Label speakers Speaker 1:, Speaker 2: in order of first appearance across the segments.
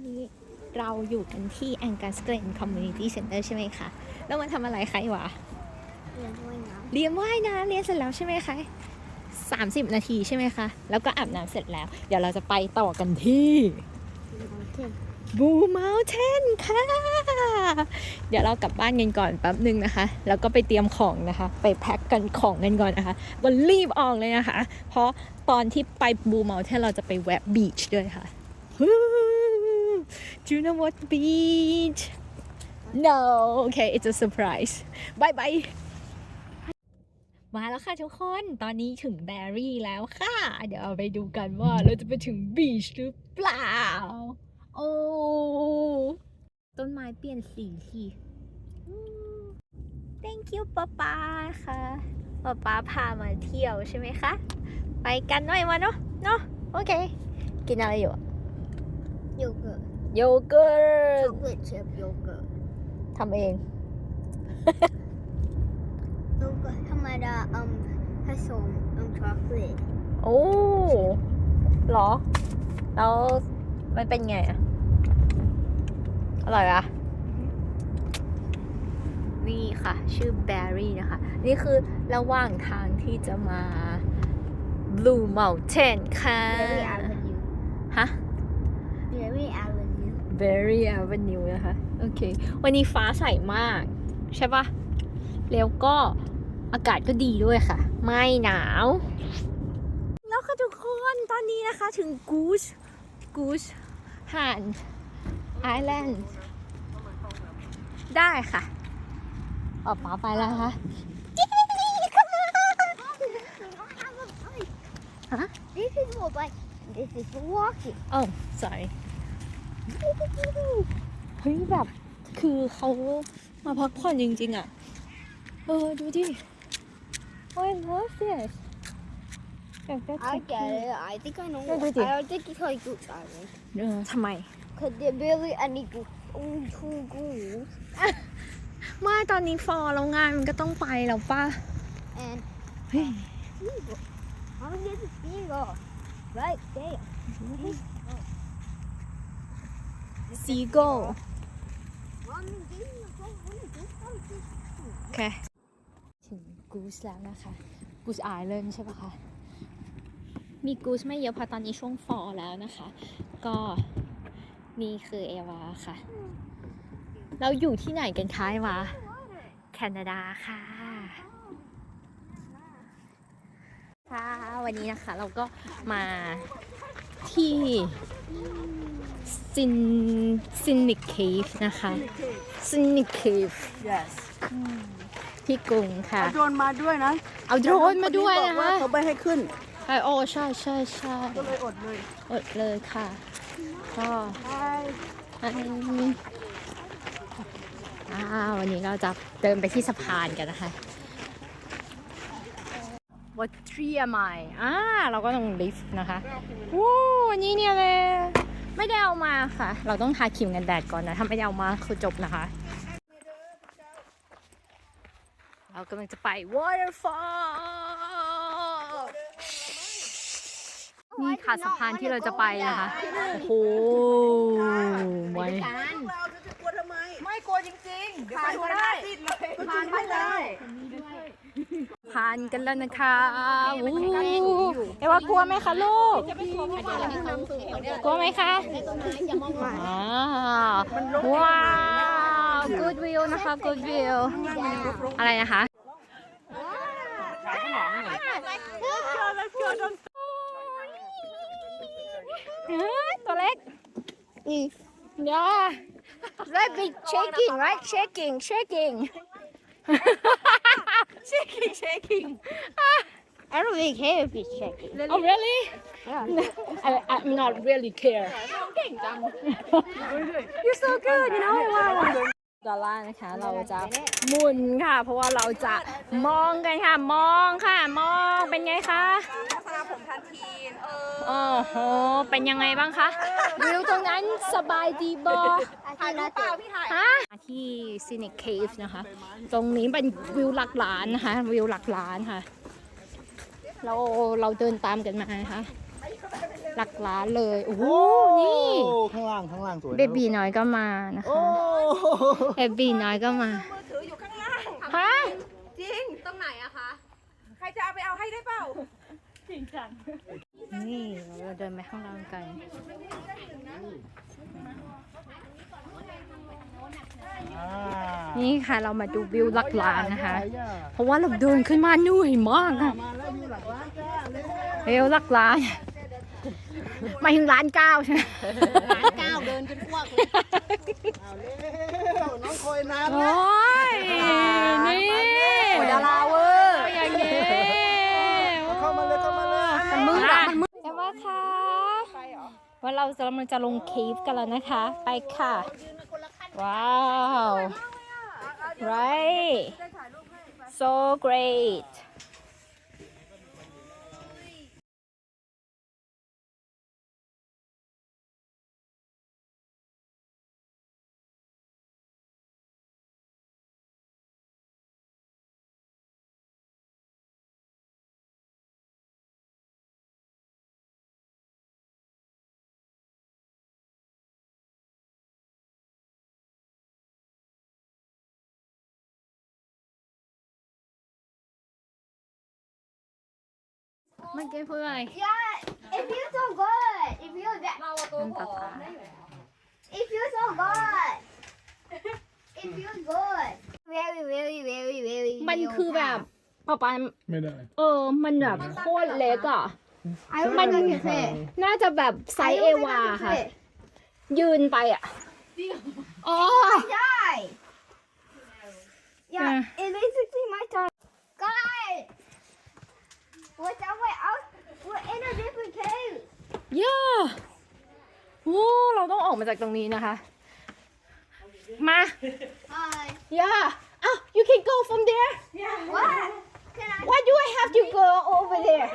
Speaker 1: อนนี้เราอยู่กันที่แองกัสเกรนคอมมูนิตี้เซ็นเตอร์ใช่ไหมคะ แล้วมันทำอะไรคะไอวะ
Speaker 2: เรียนว่ายน้
Speaker 1: เรียนว่ายน้ำเรียนเสร็จแล้วใช่ไหมคะ30 นาทีใช่ไหมคะ แล้วก็อาบน้ำเสร็จแล้ว เดี๋ยวเราจะไปต่อกันที่ำ
Speaker 2: เที่ยว
Speaker 1: บูม u ลเทนค่ะ เดี๋ยวเรากลับบ้านกันก่อนแป๊บหนึ่งนะคะ แล้วก็ไปเตรียมของนะคะ ไปแพ็คกันของกันก่อนนะคะก็รีบออกเลยนะคะ เพราะตอนที่ไปบูม u ลเทนเราจะไปแวะบีชด้วยค่ะ Do you know what beach? No. Okay, it's a surprise. Bye bye. มาแล้วค่ะทุกคนตอนนี้ถึงแบรี่แล้วค่ะ เดี๋ยวเอาไปดูกันว่าเราจะไปถึงบีชหรือเปล่า โอ้ ต้นไม้เปลี่ยนสีสิ Thank you ป๊าป๊าค่ะป๊าป๊าพามาเที่ยวใช่ไหมคะ ไปกันหน่อยวะเนาะเนาะโอเค กินอะไรอยู่อะ
Speaker 2: โยเกิร์ต
Speaker 1: โยเกิร์
Speaker 2: ช็อ
Speaker 1: ต
Speaker 2: กโกแลตชิพโยเกิร์ต
Speaker 1: ทำเอง
Speaker 2: โยเกิร์ตธรรมดาอืมผสมอืมช็อกโกแลต
Speaker 1: โอ้เหรอ แล้วมันเป็นไงอะอร่อยอะนี่ค่ะ ชื่อแบร์รี่นะคะ นี่คือระหว่างทางที่จะมา Blue Mountain ค่ะ
Speaker 2: เบอรี่อาเวนิว
Speaker 1: ฮะ
Speaker 2: เบ อรี่อาเวนิว
Speaker 1: Berry Avenue นะคะ โอเค วันนี้ฟ้าใสมาก ใช่ปะแล้วก็อากาศก็ดีด้วยค่ะ ไม่หนาว แล้วค่ะทุกคนตอนนี้นะคะถึง Goose Goose Han Island ได้ค่ะ ออกมาไปแล้วค่ะฮะ
Speaker 2: This is for like this is for walking
Speaker 1: โอ้ sorry เฮ้ยแบบคือเขามาพักผ่อนจริง ๆ อะ เออ ดูดิ Oh I love this อยากได้
Speaker 2: I
Speaker 1: ทิป
Speaker 2: get it I think I know
Speaker 1: Yeah,
Speaker 2: what
Speaker 1: do it.
Speaker 2: I think it's like Goose Island
Speaker 1: เออทำไม
Speaker 2: Cause they're barely any goose only two goose
Speaker 1: ไม่ตอนนี้ฟอร์แล้วงานมันก็ต้องไปแล้วป่ะ
Speaker 2: and
Speaker 1: เฮ้ย
Speaker 2: seagull I'm gonna get the seagull right there
Speaker 1: Seagull
Speaker 2: Mom and Daddy are going to do something
Speaker 1: โอเค ถึงกูสแล้วนะคะ กูสไอเลนใช่ปะคะ มีกูสไม่เยอะเพราะตอนนี้ช่วงฟอร์แล้วนะคะ ก็นี่คือเอวาค่ะ เราอยู่ที่ไหนกันคะเอวาแคนาดาค่ะ ค่ะ วันนี้นะคะเราก็มาที่ ซินซินิคเคฟนะคะซินิคเคฟ
Speaker 3: yes
Speaker 1: ที่กรุงค่ะ
Speaker 3: เอาโดรนมาด้วยนะ
Speaker 1: เอาโดรนมาด้วย
Speaker 3: แต่
Speaker 1: นะ
Speaker 3: ว่า
Speaker 1: คะ
Speaker 3: เขาไม่ให้ขึ้น
Speaker 1: ใช่โอ้ใช่ใช่ใช่
Speaker 3: ก็เลยอดเลย
Speaker 1: อดเลยค่ะก็
Speaker 3: ใช่
Speaker 1: อันนี้อ่าวันนี้เราจะเดินไปที่สะพานกันนะคะ What tree am I อ่าเราก็ต้องลิฟต์นะคะวู้วันนี้เนี่ยเลย ไม่ได้เอามาค่ะ เราต้องทาครีมกันแดดก่อนนะ ถ้าไม่ได้เอามาคือจบนะคะ เรากำลังจะไป waterfall นี่ค่ะสะพานที่เราจะไปนะคะ โอ้โหไว้
Speaker 3: เราจะกลัวทำไม ไม่กลัวจริงๆ เดี๋ยวไปดูได้ผ่านไม่ได้
Speaker 1: ผ่านกันแล้วนะคะวู้เอว่ากลัวไหมคะลูก กลัวไหมคะอ่าว้าว good view นะคะ good view อะไรนะคะตัวเล็ก yeah right big shaking right shaking shaking shaking shaking.
Speaker 2: I don't really care if it's shaking.
Speaker 1: Oh really? Yeah. I I'm not really care. You're so good you know ดอลลาร์นะคะ เราจะหมุนค่ะ เพราะว่าเราจะมองกันค่ะ มองค่ะ มองเป็นไงคะ
Speaker 3: ลักษณะผมทันทีนเออ
Speaker 1: โอ้โหเป็นยังไงบ้างคะวิวตรงนั้นสบายดีบอ
Speaker 3: ถ่ายรูปเปล่าพี่ถ่าย
Speaker 1: ฮะที่ Scenic Cave นะคะ ตรงนี้เป็นวิวหลักล้านนะคะ วิวหลักล้านค่ะเราเราเดินตามกันมานะคะ หลักล้านเลยโอ้โหนี่
Speaker 4: ข้างล่างางข้างล่างสวยนะ
Speaker 1: เบบีน้อยก็มานะ
Speaker 4: โอ้
Speaker 1: คะเบบีน้อยก็มา
Speaker 3: มือถืออยู่ข้างล่าง
Speaker 1: ฮะ
Speaker 3: จริง
Speaker 1: ตรงไหนอะคะ
Speaker 3: ใครจะเอาไปเอาให้ได้เปล่า
Speaker 1: นี่เราเดินไปข้างล่างกัน
Speaker 4: อ่า
Speaker 1: นี่ค่ะเรามาดูวิวหลักล้านนะคะเพราะว่าเราเดินขึ้นมาเหนื่อยมากอะ
Speaker 4: มาแล้วอยู่หลักร้านจ้าเร็ว
Speaker 1: เร็วหลักล้าน หมายถึงร้านเก้าใช่ไหม
Speaker 4: ร้านเก้าเดินจนกว้างเลยเอาเร็วน้องคอยนาน
Speaker 1: โอ้
Speaker 4: นะ
Speaker 1: ยนี่
Speaker 3: โอ้ดาราเวอร์
Speaker 1: อย่างนี้
Speaker 4: เข้ามาเลยเข้ามาเลย
Speaker 1: มันมืดอะมันมืดแต่ว่าค่ะว่าเรากำลังจะลงเคฟกันแล้วนะคะ ไปค่ะ ว้าว right so great มันเกพูดอะไร
Speaker 2: Yeah, it feels so good. It feels that.
Speaker 1: มันปะปา
Speaker 2: It feels so good. It feels good. Very, very, very, very.
Speaker 1: มันคือแบบปะปา
Speaker 4: ไม่ได้
Speaker 1: เออ มันแบบโคตรเล็กอะ
Speaker 2: I don't like the cafe.
Speaker 1: น่าจะแบบไซ
Speaker 2: I
Speaker 1: ส์เอ
Speaker 2: don't
Speaker 1: วา
Speaker 2: like the
Speaker 1: ค่ะ
Speaker 2: cafe.
Speaker 1: ยืนไปอะอ๋อ
Speaker 2: Die.
Speaker 1: Yeah.
Speaker 2: Yeah, it's basically my time. Guys, what's up? Wait, out. We're in a different cave.
Speaker 1: ย่าโอ้เราต้องออก มาจากตรงนี้นะคะ มา
Speaker 2: Hi.
Speaker 1: ย่าอ้าว you can go from there
Speaker 2: What? Can I?
Speaker 1: why do I have to go over there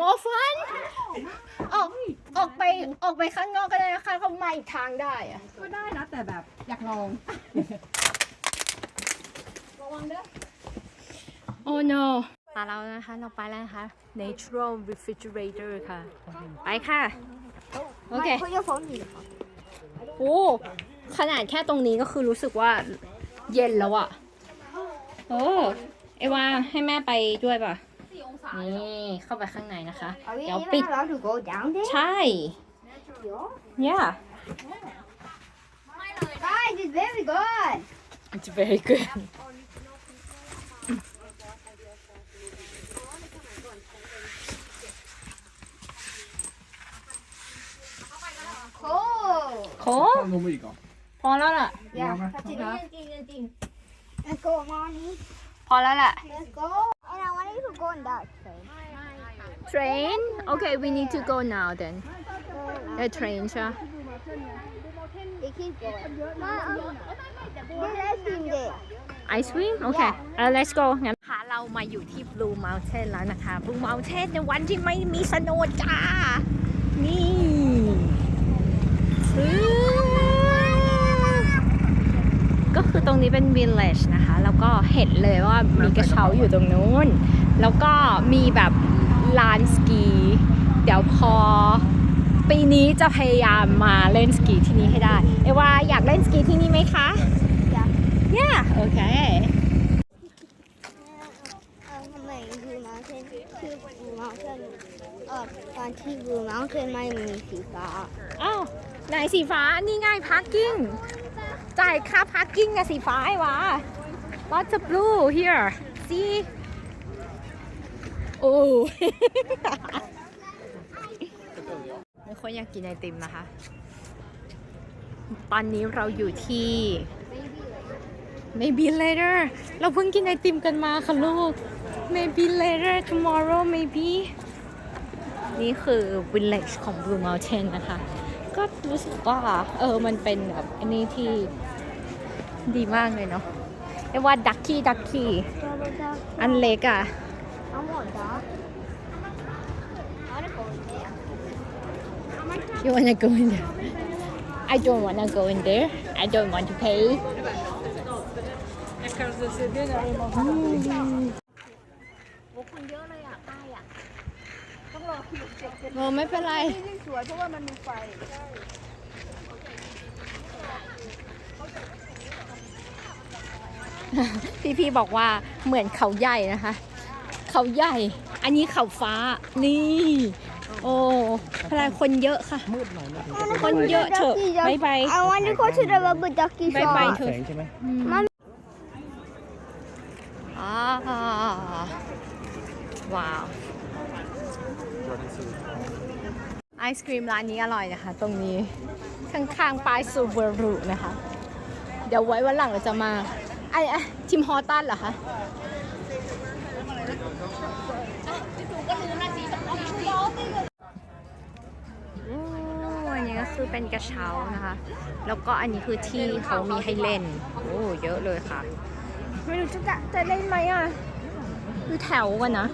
Speaker 1: more fun ออกออกไปออกไปข้างนอกก็ได้นะคะเขามาอีกทางได้อะ
Speaker 3: ก็ได้นะแต่แบบอยากลอง
Speaker 1: โอ้ no ตาเรานะคะ เราไปแล้วนะคะ natural refrigerator ค่ะ ไปค่ะ โอเค
Speaker 2: Put your phone here.
Speaker 1: โอ้ขนาดแค่ตรงนี้ก็คือรู้สึกว่าเย็นแล้วอะโอ้เอวาให้แม่ไปด้วยป่ะ นี่เข้าไปข้างในนะคะ
Speaker 2: Are we
Speaker 1: เดี๋ยว
Speaker 2: even
Speaker 1: ปิด
Speaker 2: allowed to go down there?
Speaker 1: ใช่ yeah
Speaker 2: Guys, it's very good.
Speaker 1: it's very good โค้ง
Speaker 4: ลงไปอีกเหรอ
Speaker 1: พอแล้วล่ะ
Speaker 2: Yeah, that's enough. Let's go, mommy.
Speaker 1: พอแล้วล่ะ
Speaker 2: Let's go. And I want you to go in that train.
Speaker 1: train okay we need to go now then the train ใช่
Speaker 2: They keep going. Mom, there's ice cream there.
Speaker 1: ไอศครีมโอเคเออ let's go งั้นค่ะเรามาอยู่ที่ Blue Mountain แล้วนะคะ Blue Mountain ในวันที่ไม่มีสโนว์จ้า นี่ คือตรงนี้เป็น village นะคะ แล้วก็เห็นเลยว่ามีกระเช้าอยู่ตรงนู้น แล้วก็มีแบบลานสกี เดี๋ยวพอปีนี้จะพยายามมาเล่นสกีที่นี่ให้ได้ เอว่าอยากเล่นสกีที่นี่ไหมคะ
Speaker 2: Yeah.
Speaker 1: Yeah, okay.
Speaker 2: Um, ทำไม Blue Mountain ชื่อ Blue Mountain เอ่อตอนที่ Blue Mountain ไม่มีสีฟ้า
Speaker 1: อ้าวไหนสีฟ้า นี่ไง parking จ่ายค่า parking อะสีฟ้าไอ้วะ Lots of blue here see โอ้ มีคนอยากกินไอติมนะคะ ตอนนี้เราอยู่ที่ maybe later เราเพิ่งกินไอติมกันมาค่ะลูก maybe later tomorrow maybe นี่คือ village ของ Blue Mountain นะคะ ก็รู้สึกว่า เออ มันเป็นแบบอันนี้ที่ ดีมากเลยเนาะเรียกว่าดักกี้ดักกี้อันเล็กอะ
Speaker 2: I want that. I want to go in there.
Speaker 1: you wanna go in there I don't wanna go in there I don't want to pay โอ้คนเยอะเลยอะใกล้อะต้องรอคิวเจ็ดโอ้ไม่เป็นไร
Speaker 3: นี่สวยเพราะว่ามันมีไฟ
Speaker 1: พี่พี่ๆบอกว่าเหมือนเขาใหญ่นะคะ เขาใหญ่ อันนี้เขาฟ้า นี่ โอ้พลายคนเยอะค่ะ
Speaker 4: มืดหน่อยนะถึง
Speaker 1: คนเยอะเถอะบายบาย
Speaker 2: I want to go to the rubber ducky
Speaker 1: บายบาย
Speaker 2: shop.
Speaker 1: เถ
Speaker 4: แส
Speaker 1: อะ
Speaker 4: งใช่ไหม
Speaker 1: อ่าว้าว ไอศครีมร้านนี้อร่อยนะคะ ตรงนี้ ข้างๆป้ายซูเบอรุนะคะ เดี๋ยวไว้วันหลังเราจะมา ไอไอ้ทิมฮอร์ตันเหรอคะโอ้อันนี้ก็คือเป็นกระเช้านะคะ แล้วก็อันนี้คือที่เขามีให้เล่น โอ้เยอะเลยค่ะ ไม่รู้จะจะเล่นไหมอะดูแถวกันนะ